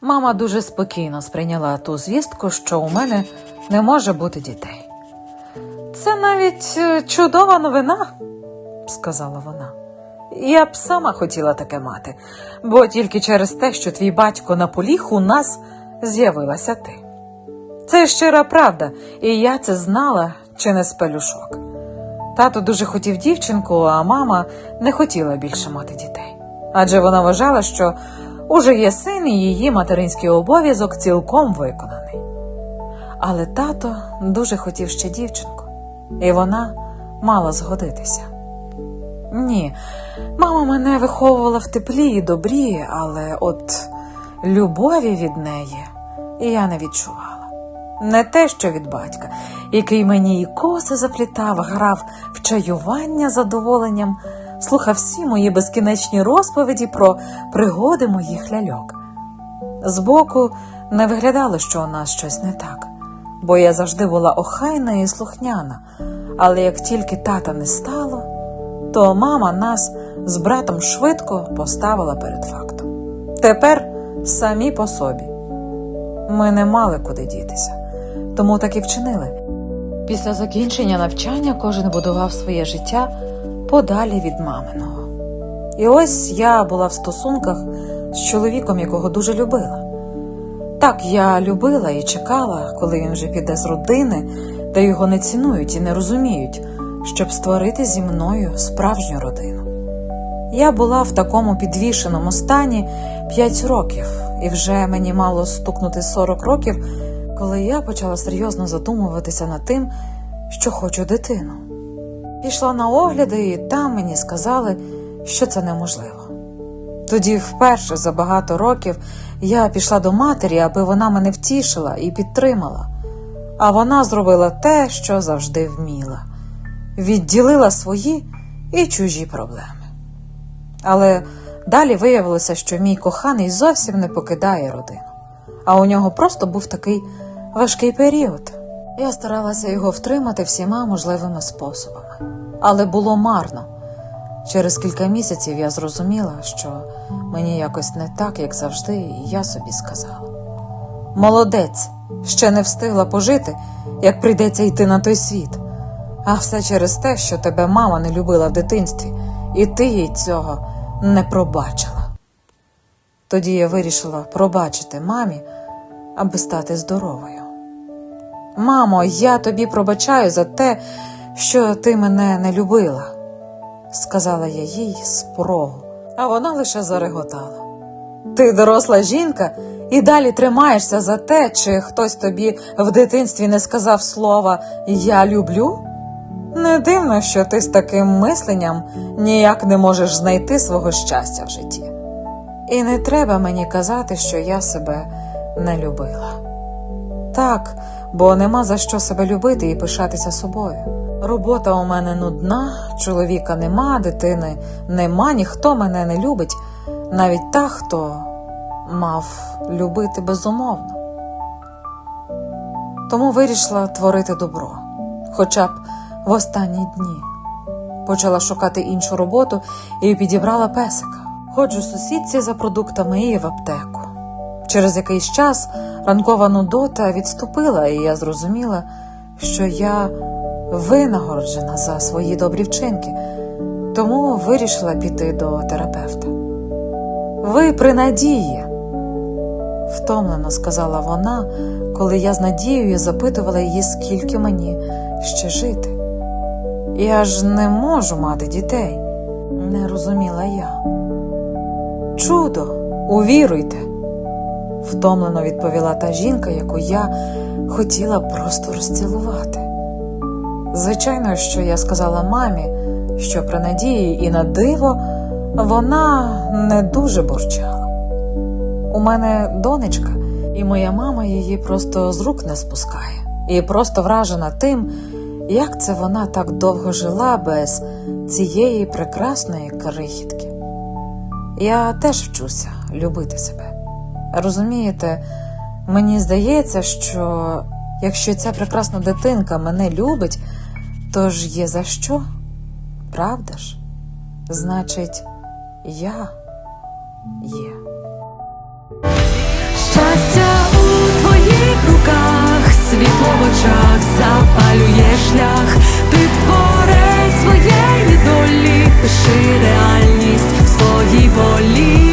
Мама дуже спокійно сприйняла ту звістку, що у мене не може бути дітей. Це навіть е, чудова новина, сказала вона. Я б сама хотіла таке мати, бо тільки через те, що твій батько наполіг, у нас з'явилася ти. Це щира правда, і я це знала чи не з пелюшок. Тато дуже хотів дівчинку, а мама не хотіла більше мати дітей. Адже вона вважала, що уже є син, і її материнський обов'язок цілком виконаний. Але тато дуже хотів ще дівчинку, і вона мала згодитися. Ні, мама мене виховувала в теплі і добрі, але от любові від неї я не відчувала. Не те, що від батька, який мені і коси заплітав, грав в чаювання задоволенням, слухав всі мої безкінечні розповіді про пригоди моїх ляльок. Збоку не виглядало, що у нас щось не так, бо я завжди була охайна і слухняна, але як тільки тата не стало, то мама нас з братом швидко поставила перед фактом. Тепер самі по собі. Ми не мали куди дітися, тому так і вчинили. Після закінчення навчання кожен будував своє життя подалі від маминого. І ось я була в стосунках з чоловіком, якого дуже любила. Так, я любила і чекала, коли він вже піде з родини, де його не цінують і не розуміють, щоб створити зі мною справжню родину. Я була в такому підвішеному стані 5 років, і вже мені мало стукнути 40 років, коли я почала серйозно задумуватися над тим, що хочу дитину. Пішла на огляди, і там мені сказали, що це неможливо. Тоді, вперше за багато років, я пішла до матері, аби вона мене втішила і підтримала. А вона зробила те, що завжди вміла відділила свої і чужі проблеми. Але далі виявилося, що мій коханий зовсім не покидає родину, а у нього просто був такий важкий період. Я старалася його втримати всіма можливими способами, але було марно. Через кілька місяців я зрозуміла, що мені якось не так, як завжди, і я собі сказала: молодець, ще не встигла пожити, як прийдеться йти на той світ. А все через те, що тебе мама не любила в дитинстві, і ти їй цього не пробачила. Тоді я вирішила пробачити мамі, аби стати здоровою. Мамо, я тобі пробачаю за те, що ти мене не любила, сказала я їй з порогу, а вона лише зареготала. Ти доросла жінка і далі тримаєшся за те, чи хтось тобі в дитинстві не сказав слова Я люблю? Не дивно, що ти з таким мисленням ніяк не можеш знайти свого щастя в житті. І не треба мені казати, що я себе не любила. Так, бо нема за що себе любити і пишатися собою. Робота у мене нудна, чоловіка нема, дитини нема, ніхто мене не любить, навіть та, хто мав любити безумовно. Тому вирішила творити добро, хоча б в останні дні. Почала шукати іншу роботу і підібрала песика. Ходжу сусідці за продуктами і в аптеку. Через якийсь час ранкова нудота відступила, і я зрозуміла, що я винагороджена за свої добрі вчинки, тому вирішила піти до терапевта. Ви при надії, втомлено сказала вона, коли я з надією запитувала її, скільки мені ще жити. Я ж не можу мати дітей, не розуміла я. Чудо, увіруйте, втомлено відповіла та жінка, яку я хотіла просто розцілувати. Звичайно, що я сказала мамі, що при надії і на диво вона не дуже бурчала. У мене донечка, і моя мама її просто з рук не спускає, і просто вражена тим, як це вона так довго жила без цієї прекрасної крихітки. Я теж вчуся любити себе. Розумієте, мені здається, що якщо ця прекрасна дитинка мене любить, то ж є за що? Правда ж? Значить, я є. Щастя у твоїх руках, світло в очах запалює шлях, ти творець своєї долі, пиши реальність в своїй волі.